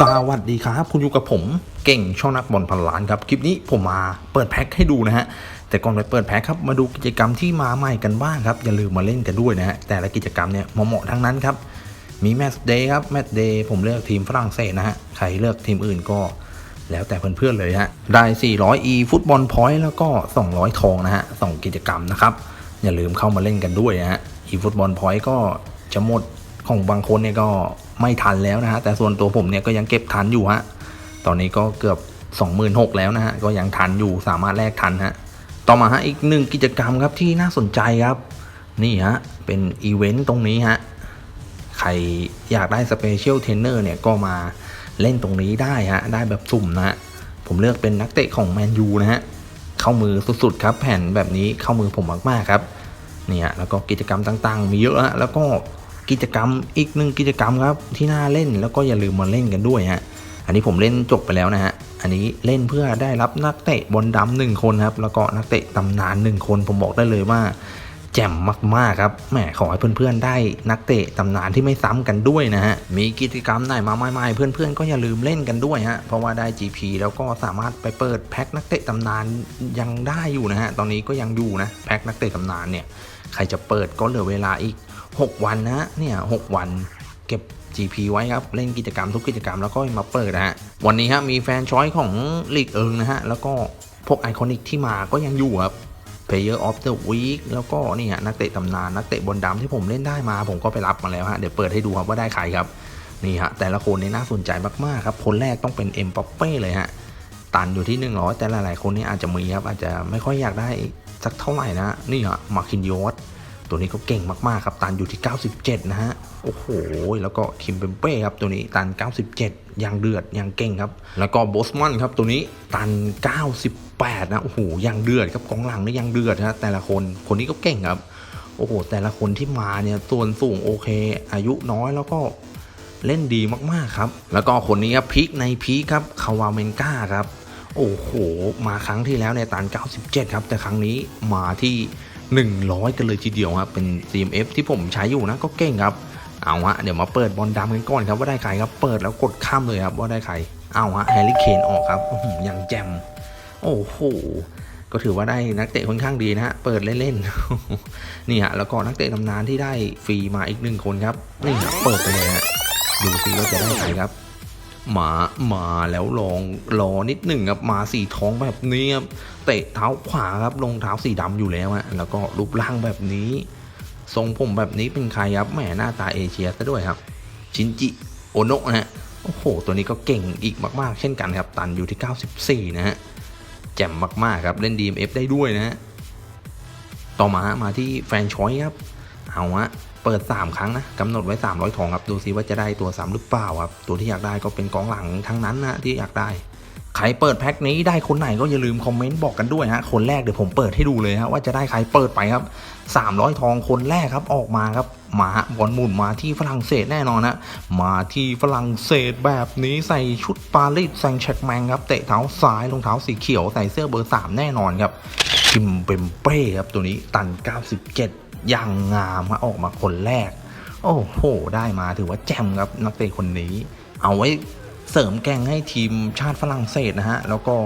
สวัสดีครับ คุณอยู่กับผมเก่งช่องนักบอลพันล้านครับ คลิปนี้ผมมาเปิดแพ็คให้ดูนะฮะ แต่ก่อนไปเปิดแพ็คครับมาดูกิจกรรมที่มาใหม่กันบ้างครับ อย่าลืมมาเล่นกันด้วยนะฮะ แต่ละกิจกรรมเนี่ยเหมาะทั้งนั้นครับ มีแมตช์เดย์ครับแมตช์เดย์ผมเลือกทีมฝรั่งเศสนะฮะ ใครเลือกทีมอื่นก็แล้วแต่เพื่อนๆเลยฮะ ได้ 400 e ฟุตบอลพอยต์แล้วก็ 200 ทองนะฮะสองกิจกรรมนะครับอย่าลืมเข้ามาเล่นกันด้วยนะฮะ e ฟุตบอลพอยต์ก็จะหมด ของบางคนเนี่ยก็ไม่ทันแล้วนะฮะแต่ส่วนตัวผมเนี่ยก็ยังเก็บทันอยู่ฮะตอนนี้ก็เกือบ 26,000แล้วนะฮะก็ยังทันอยู่สามารถแลกทันฮะต่อมาฮะอีกหนึ่งกิจกรรมครับที่น่าสนใจครับ นี่ฮะเป็นอีเวนต์ตรงนี้ฮะใครอยากได้สเปเชียลเทรนเนอร์เนี่ยก็มาเล่นตรงนี้ได้ฮะได้แบบสุ่มนะฮะผมเลือกเป็นนักเตะของแมนยูนะฮะเข้ามือสุดๆครับแผ่นแบบนี้เข้ามือผมมากๆครับเนี่ยแล้วก็กิจกรรมต่างๆ มีเยอะแล้วก็ กิจกรรมอีกหนึ่งกิจกรรมครับที่น่าเล่นแล้วก็อย่าลืมมาเล่นกันด้วยฮะอันนี้ผมเล่นจบไปแล้วนะฮะอันนี้เล่นเพื่อได้รับนักเตะบอลดำหนึ่งคนครับแล้วก็นักเตะตำนานหนึ่งคนผมบอกได้เลยว่าแจ่มมากๆครับแหมขอให้เพื่อนๆได้นักเตะตำนานที่ไม่ซ้ำกันด้วยนะฮะ มีกิจกรรมไหนมาใหม่ๆเพื่อนๆก็อย่าลืมเล่นกันด้วยฮะ เพราะว่าได้ GP แล้วก็สามารถไปเปิดแพ็คนักเตะตำนานยังได้อยู่นะฮะ ตอนนี้ก็ยังอยู่นะแพ็คนักเตะตำนานเนี่ย ใครจะเปิดก็เหลือเวลาอีก 6 วันนะเนี่ย6วันเก็บ GP ไว้ครับ เล่นกิจกรรมทุกกิจกรรมแล้วก็มาเปิดนะฮะ วันนี้ฮะมีแฟนช้อยของลีกเอิงนะฮะ แล้วก็พวกไอคอนิกที่มาก็ยังอยู่ครับ Player of the Week แล้วก็นี่ฮะนักเตะตำนานนักเตะบอลดำที่ผมเล่นได้มาผมก็ไปรับมาแล้วฮะ เดี๋ยวเปิดให้ดูครับว่าได้ใครครับ นี่ฮะแต่ละคนนี่น่าสนใจมากๆครับ คนแรกต้องเป็นเอ็มปัปเป้เลยฮะ ตันอยู่ที่ 100 แต่หลายๆคนนี่อาจจะมีครับอาจจะไม่ค่อยอยากได้สักเท่าไหร่นะ นี่ฮะมาคินยอส ตัวนี้ก็เก่งมากๆครับตันอยู่ที่ 97 นะฮะ โอ้โห แล้วก็คิมเปมเป้ครับตัวนี้ตัน 97 ยังเดือดยังเก่งครับ แล้วก็โบสมันครับตัวนี้ตัน 98 นะ โอ้โห ยังเดือดครับกองหลังนี่ยังเดือดนะแต่ละคน คนนี้ก็เก่งครับ โอ้โห แต่ละคนที่มาเนี่ยส่วนสูงโอเค อายุน้อยแล้วก็เล่นดีมากๆครับ แล้วก็คนนี้ครับพีคในพีคครับคาวาเมนกาครับ โอ้โห มาครั้งที่แล้วในยตัน 97 ครับ แต่ครั้งนี้มาที่ 100 กันเลยทีเดียวครับเป็น CMF ที่ผมใช้อยู่นะก็เก่งครับเอาฮะเดี๋ยวมาเปิดบอลดำกันก่อนครับว่าได้ใครครับเปิดแล้วกดข้ามเลยครับว่าได้ใครเอาฮะแฮร์รี่เคนออกครับอื้อหือย่างแจมโอ้โหก็ถือว่าได้นักเตะค่อนข้างดีนะฮะเปิดเล่นๆนี่ฮะแล้วก็นักเตะตำนานที่ได้ฟรีมาอีกหนึ่งคนครับนี่ฮะเปิดไปเลยฮะดูซิว่าจะได้ใครครับ หมามาแล้วลองรอนิดหนึ่งครับมาสีทองแบบนี้ครับเตะเท้าขวาครับรองเท้าสีดำอยู่แล้วฮะแล้วก็รูปร่างแบบนี้ ทรงผมแบบนี้เป็นใครครับแหมหน้าตาเอเชียซะด้วยครับ ชินจิโอโนะนะฮะโอ้โห ตัวนี้ก็เก่งอีกมาก ๆ เช่นกันครับ ตันอยู่ที่ 94 นะฮะแจ่มมาก ๆ ครับ เล่น DMF ได้ด้วยนะฮะต่อมามาที่แฟนชอยครับ เอาฮะเปิด 3 ครั้งนะกำหนดไว้ 300ทองครับดูซิว่าจะได้ตัวซ้ำหรือเปล่าครับตัวที่อยากได้ก็เป็นกองหลังทั้งนั้นนะที่อยากได้ใครเปิดแพ็คนี้ได้คนไหนก็อย่าลืมคอมเมนต์บอกกันด้วยฮะคนแรกเดี๋ยวผมเปิดให้ดูเลยฮะว่าจะได้ใครเปิดไปครับ 300 ทองคนแรกครับออกมาครับมาบอลหมุนมาที่ฝรั่งเศสแน่นอนนะมาที่ฝรั่งเศสแบบนี้ใส่ชุดปารีสแซงต์แชร์กแมงครับเตะเท้าซ้ายรองเท้าสีเขียวใส่เสื้อเบอร์ 3 แน่นอนครับคิมเปมเป้ครับตัวนี้ตัน 97 อย่างงามฮะออกมาคนแรก โอ้โห ได้มาถือว่าแจ่มครับนักเตะคนนี้ เอาไว้เสริมแกงให้ทีมชาติฝรั่งเศสนะฮะ แล้วก็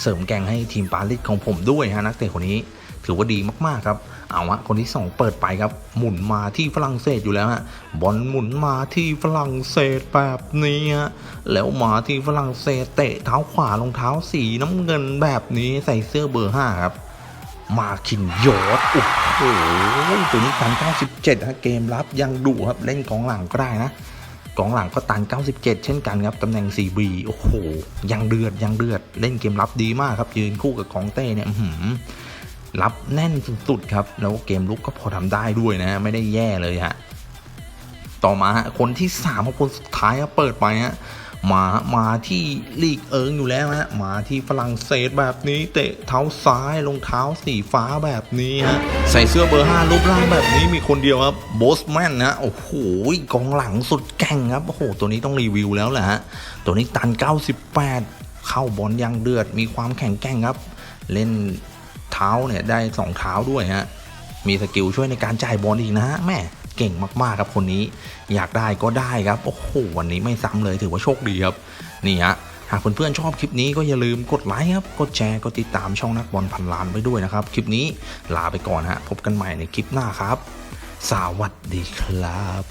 เสริมแกงให้ทีมปารีสของผมด้วยฮะนักเตะคนนี้ถือว่าดีมากๆครับ เอาฮะคนที่ 2 เปิดไปครับ หมุนมาที่ฝรั่งเศสอยู่แล้วฮะ บอลหมุนมาที่ฝรั่งเศสแบบนี้ฮะ แล้วมาที่ฝรั่งเศสเตะเท้าขวารองเท้าสีน้ำเงินแบบนี้ใส่เสื้อเบอร์5ครับ มาคินโยดโอ้โหตัวนี้ตัน 97ฮะเกมรับยังดุครับเล่นกองหลังก็ได้นะกองหลังก็ตัน 97 เช่นกันครับตำแหน่ง 4B โอ้โห ยังเดือดยังเดือด เล่นเกมรับดีมากครับยืนคู่กับของเต้เนี่ยหือรับแน่นสุดๆครับ แล้วเกมลุกก็พอทำได้ด้วยนะ ไม่ได้แย่เลยฮะต่อมาคนที่สามคนสุดท้ายเปิดไปฮะ มามาที่ลีกเอิงอยู่แล้วฮะมาที่ฝรั่งเศสแบบนี้ เตะเท้าซ้ายรองเท้าสีฟ้าแบบนี้ฮะใส่เสื้อเบอร์5รูปร่างแบบนี้มีคนเดียวครับโบสแมนนะโอ้โหกองหลังสุดแก่งครับโอ้โหตัวนี้ต้องรีวิวแล้วแหละฮะตัวนี้ตัน 98 เข้าบอลยังเดือดมีความแข็งแกร่งครับ เล่นเท้าเนี่ยได้สองเท้าด้วยฮะมีสกิลช่วยในการจ่ายบอลอีกนะฮะแม่ เก่งมากๆครับคนนี้อยากได้ก็ได้ครับโอ้โหวันนี้ไม่ซ้ำเลยถือว่าโชคดีครับนี่ฮะหากเพื่อนๆชอบคลิปนี้ก็อย่าลืมกดไลค์ครับ กดแชร์ กดติดตามช่องนักบอลพันล้านไปด้วยนะครับ คลิปนี้ลาไปก่อนฮะ พบกันใหม่ในคลิปหน้าครับ สวัสดีครับ